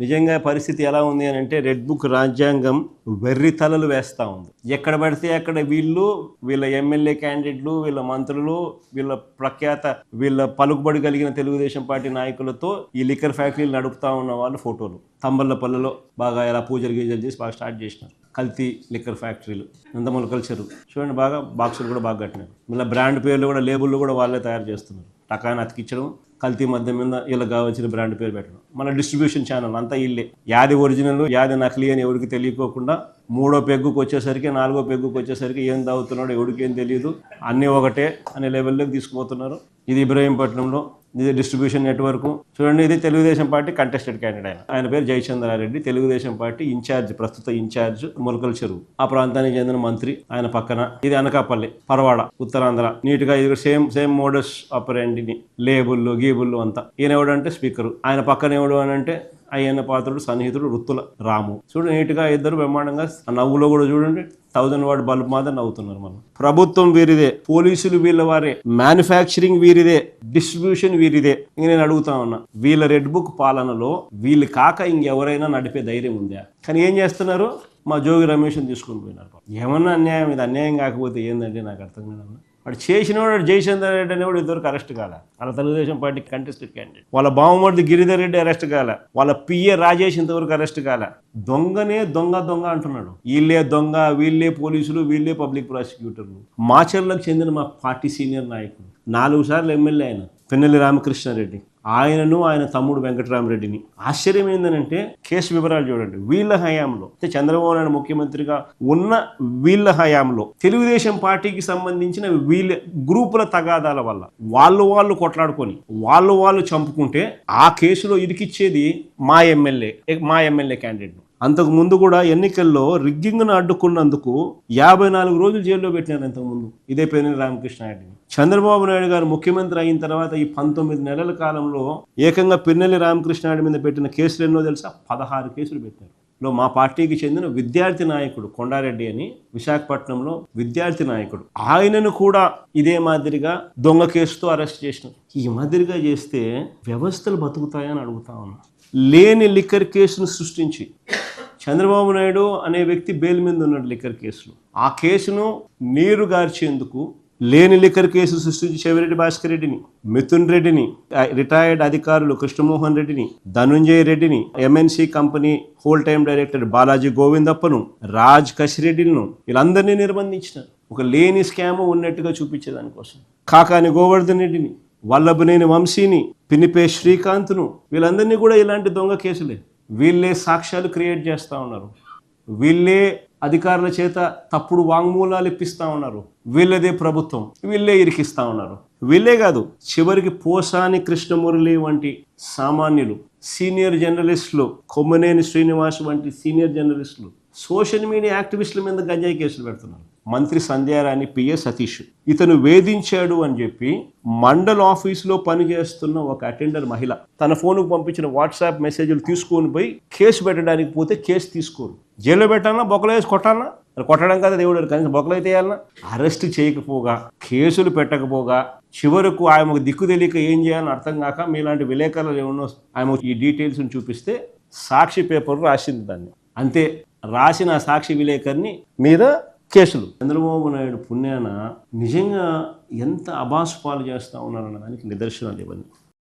నిజంగా పరిస్థితి ఎలా ఉంది అని అంటే రెడ్ బుక్ రాజ్యాంగం వెర్రి తలలు వేస్తూ ఉంది. ఎక్కడ పడితే అక్కడ వీళ్ళు వీళ్ళ ఎమ్మెల్యే క్యాండిడేట్లు వీళ్ళ మంత్రులు వీళ్ళ ప్రఖ్యాత వీళ్ళ పలుకుబడి కలిగిన తెలుగుదేశం పార్టీ నాయకులతో ఈ లిక్కర్ ఫ్యాక్టరీలు నడుపుతా ఉన్న వాళ్ళు ఫోటోలు. తంబళ్ళపల్లిలో బాగా ఎలా పూజలు గీజలు చేసి బాగా స్టార్ట్ చేసినారు. కల్తీ లిక్కర్ ఫ్యాక్టరీలు. నందమూల కల్చరు. చూడండి బాగా బాక్సులు కూడా బాగా కట్టినారు. మళ్ళీ బ్రాండ్ పేర్లు కూడా లేబుల్ కూడా వాళ్ళే తయారు చేస్తున్నారు. టకాన్ని అతికించడం కల్తీ మధ్య మీద వీళ్ళకి కావాల్సిన బ్రాండ్ పేరు పెట్టడం. మన డిస్ట్రిబ్యూషన్ ఛానల్ అంతా ఇల్లే. యాది ఒరిజినల్ యాది నకిలీ అని ఎవరికి తెలియకోకుండా మూడో పెగ్గుకు వచ్చేసరికి నాలుగో పెగ్గుకు వచ్చేసరికి ఏం తాగుతున్నాడో ఎవరికి ఏం తెలియదు అన్నీ ఒకటే అనే లెవెల్లోకి తీసుకుపోతున్నారు. ఇది ఇబ్రహీంపట్నంలో ఇది డిస్ట్రిబ్యూషన్ నెట్వర్క్. చూడండి ఇది తెలుగుదేశం పార్టీ కంటెస్టెడ్ క్యాండిడేట్ ఆయన ఆయన పేరు జయచంద్రారెడ్డి. తెలుగుదేశం పార్టీ ఇన్ఛార్జ్ ప్రస్తుత ఇన్ఛార్జ్ ములకల చెరువు. ఆ ప్రాంతానికి చెందిన మంత్రి ఆయన పక్కన. ఇది అనకాపల్లి పరవాడ ఉత్తరాంధ్ర. నీట్గా ఇది సేమ్ సేమ్ మోడస్ ఆపరేంటిని లేబుల్లు గీబుల్లు అంతా. ఈయన ఎవడంటే స్పీకర్ ఆయన పక్కన ఎవడు అని అంటే అయ్యన్న పాత్రుడు సన్నిహితుడు వృత్తుల రాము. చూడు నీట్గా ఇద్దరు బ్రహ్మాండంగా నవ్వులో కూడా చూడండి థౌజండ్ వాట్ బల్బ్ మాత్రం నవ్వుతున్నారు మనం ప్రభుత్వం వీరిదే పోలీసులు వీళ్ళ వారే మ్యానుఫ్యాక్చరింగ్ వీరిదే డిస్ట్రిబ్యూషన్ వీరిదే. ఇంక నేను అడుగుతా ఉన్నా వీళ్ళ రెడ్ బుక్ పాలనలో వీళ్ళు కాక ఇంకెవరైనా నడిపే ధైర్యం ఉందా? కానీ ఏం చేస్తున్నారు? మా జోగి రమేష్ని తీసుకొని పోయినారు. ఏమన్నా అన్యాయం? ఇది అన్యాయం కాకపోతే ఏందంటే నాకు అర్థం కాదన్నా. వాడు చేసినవాడు జయచంద్ర రెడ్డి అనేవాడు ఇద్దరికి అరెస్ట్ కాల. వాళ్ళ తెలుగుదేశం పార్టీ కంటెస్టెడ్ క్యాండిడేట్ వాళ్ళ బావమూర్తి గిరిధర్ రెడ్డి అరెస్ట్ కాల. వాళ్ళ పిఏ రాజేష్ ఇంతవరకు అరెస్ట్ కాల. దొంగనే దొంగ దొంగ అంటున్నాడు. వీళ్ళే దొంగ వీళ్ళే పోలీసులు వీళ్ళే పబ్లిక్ ప్రాసిక్యూటర్లు మాచర్లకు చెందిన మా పార్టీ సీనియర్ నాయకుడు. నాలుగు సార్లు ఎమ్మెల్యే ఆయన. పెన్నెల్లి రామకృష్ణారెడ్డి. ఆయనను ఆయన తమ్ముడు వెంకటరామరెడ్డిని. ఆశ్చర్యం ఏంటంటే కేసు వివరాలు చూడండి. వీళ్ళ హయాంలో అంటే చంద్రబాబు నాయుడు ముఖ్యమంత్రిగా ఉన్న వీళ్ళ హయాంలో తెలుగుదేశం పార్టీకి సంబంధించిన వీళ్ళ గ్రూపుల తగాదాల వల్ల వాళ్ళు వాళ్ళు కొట్లాడుకొని వాళ్ళు వాళ్ళు చంపుకుంటే ఆ కేసులో ఇరికిచ్చేది మా ఎమ్మెల్యే మా ఎమ్మెల్యే క్యాండిడేట్ అంతకు ముందు కూడా ఎన్నికల్లో రిగ్గింగ్ను అడ్డుకున్నందుకు యాభై నాలుగు రోజులు జైల్లో పెట్టినారు ఇంతకుముందు ఇదే పేరు రామకృష్ణ నాయుడిని చంద్రబాబు నాయుడు గారు ముఖ్యమంత్రి అయిన తర్వాత ఈ పంతొమ్మిది నెలల కాలంలో ఏకంగా పిన్నెల్లి నాయుడు మీద పెట్టిన కేసులు ఎన్నో తెలుసా? పదహారు కేసులు పెట్టారు. లో మా పార్టీకి చెందిన విద్యార్థి నాయకుడు కొండారెడ్డి అని విశాఖపట్నంలో విద్యార్థి నాయకుడు. ఆయనను కూడా ఇదే మాదిరిగా దొంగ కేసుతో అరెస్ట్ చేసినారు. ఈ మాదిరిగా చేస్తే వ్యవస్థలు బతుకుతాయని అడుగుతా ఉన్నా. లేని లిక్కర్ కేసును సృష్టించి చంద్రబాబు నాయుడు అనే వ్యక్తి బెయిల్ మీద ఉన్నాడు లిక్కర్ కేసులో. ఆ కేసును నీరు గార్చేందుకు లేని లిక్కర్ కేసు సృష్టించి చెవిరెడ్డి భాస్కర్ రెడ్డిని మిథున్ రెడ్డిని రిటైర్డ్ అధికారులు కృష్ణమోహన్ రెడ్డిని ధనుంజయ రెడ్డిని MNC company whole time director Balaji గోవిందప్పను Raj కసిరెడ్డిలను వీళ్ళందరినీ నిర్బంధించినారు. ఒక లేని స్కామ్ ఉన్నట్టుగా చూపించేదానికోసం కాకాని గోవర్ధన్ రెడ్డిని వల్లభనేని వంశీని పినిపే శ్రీకాంత్ను వీళ్ళందరినీ కూడా ఇలాంటి దొంగ కేసులే. వీళ్ళే సాక్ష్యాలు క్రియేట్ చేస్తూ ఉన్నారు. వీళ్ళే అధికారుల చేత తప్పుడు వాంగ్మూలాలు ఇప్పిస్తా ఉన్నారు. వీళ్ళదే ప్రభుత్వం. వీళ్ళే ఇరికిస్తూ ఉన్నారు. వీళ్ళే కాదు చివరికి పోసాని కృష్ణమురళి వంటి సామాన్యులు సీనియర్ జర్నలిస్టులు కొమ్మనేని శ్రీనివాస్ వంటి సీనియర్ జర్నలిస్టులు సోషల్ మీడియా యాక్టివిస్టుల మీద గంజాయి కేసులు పెడుతున్నారు. మంత్రి సంధ్యారాణి పిఏ సతీష్. ఇతను వేధించాడు అని చెప్పి మండల్ ఆఫీసులో పనిచేస్తున్న ఒక అటెండర్ మహిళ తన ఫోన్కు పంపించిన వాట్సాప్ మెసేజ్లు తీసుకొని పోయి కేసు పెట్టడానికి పోతే కేసు తీసుకోరు. జైల్లో పెట్టాలన్నా బొక్కలేసి కొట్టాలన్నా? కొట్టడం కదా దేవుడు కనీసం బొక్కలైతే అయితే వేయాలన్నా? అరెస్ట్ చేయకపోగా కేసులు పెట్టకపోగా చివరకు ఆమెకు దిక్కు తెలియక ఏం చేయాలని అర్థం కాక మీలాంటి విలేకరులు ఏమన్నా ఆమె ఈ డీటెయిల్స్ని చూపిస్తే సాక్షి పేపర్ రాసింది దాన్ని. అంతే రాసిన సాక్షి విలేకరిని మీద కేసులు. చంద్రబాబు నాయుడు పుణ్యాన నిజంగా ఎంత అబాసు పాలు చేస్తూ ఉన్నారన్న దానికి నిదర్శనాలు ఇవన్నీ